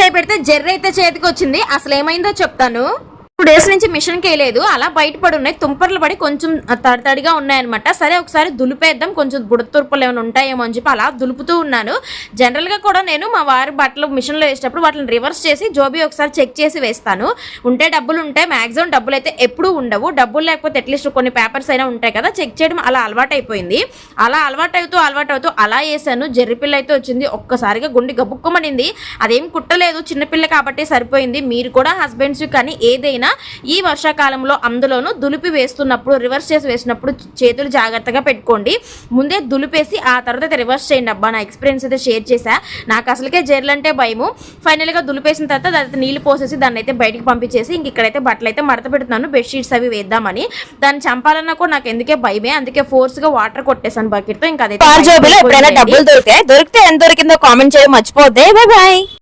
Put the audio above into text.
చేపెడితే పెడితే చేతికి వచ్చింది అసలు ఏమైందో చెప్తాను. టూ డేస్ నుంచి మిషన్కి వేయలేదు అలా బయటపడి ఉన్నాయి. తుంపర్లు పడి కొంచెం తడి తడిగా ఉన్నాయన్నమాట. సరే ఒకసారి దులిపేద్దాం. కొంచెం బుడతుర్పులు ఏమైనా ఉంటాయేమో అని చెప్పి అలా దులుపుతూ ఉన్నాను. జనరల్గా కూడా నేను మా వారి బట్టలు మిషన్లో వేసేటప్పుడు వాటిని రివర్స్ చేసి జోబీ ఒకసారి చెక్ చేసి వేస్తాను. ఉంటే డబ్బులు ఉంటే మ్యాక్సిమం డబ్బులు అయితే ఎప్పుడూ ఉండవు. డబ్బులు లేకపోతే అట్లీస్ట్ కొన్ని పేపర్స్ అయినా ఉంటాయి కదా. చెక్ చేయడం అలా అలవాటు అయిపోయింది. అలా అలవాటు అవుతూ అలవాటు అవుతూ అలా వేసాను. జెర్రిపిల్ల అయితే వచ్చింది. ఒక్కసారిగా గుండె గబుక్కమనింది. అదేం కుట్టలేదు. చిన్నపిల్ల కాబట్టి సరిపోయింది. మీరు కూడా హస్బెండ్స్ కానీ ఏదైనా ఈ వర్షాకాలంలో అందులోనూ దులిపి వేస్తున్నప్పుడు రివర్స్ చేసి వేసినప్పుడు చేతులు జాగ్రత్తగా పెట్టుకోండి. ముందే దులిపేసి ఆ తర్వాత రివర్స్ చేయండి. అబ్బా నా ఎక్స్పీరియన్స్ అయితే షేర్ చేశా. నాకు అసలుకే జెర్లు అంటే భయము ఫైనల్గా దులిపేసిన తర్వాత దాని నీళ్ళు పోసేసి దాన్ని అయితే బయటికి పంపించేసి ఇంక ఇక్కడైతే బట్టలు అయితే మడత పెడుతున్నాను. బెడ్షీట్స్ అవి వేద్దామని. దాన్ని చంపాలన్నా కూడా నాకు ఎందుకే భయమే. అందుకే ఫోర్స్గా వాటర్ కొట్టేసాను బకెట్తో. ఇంకా బయటకు డబ్బులు దొరికాయి దొరికితే ఎంత దొరికిందో కామెంట్ చేయడం మర్చిపోద్దే బాయ్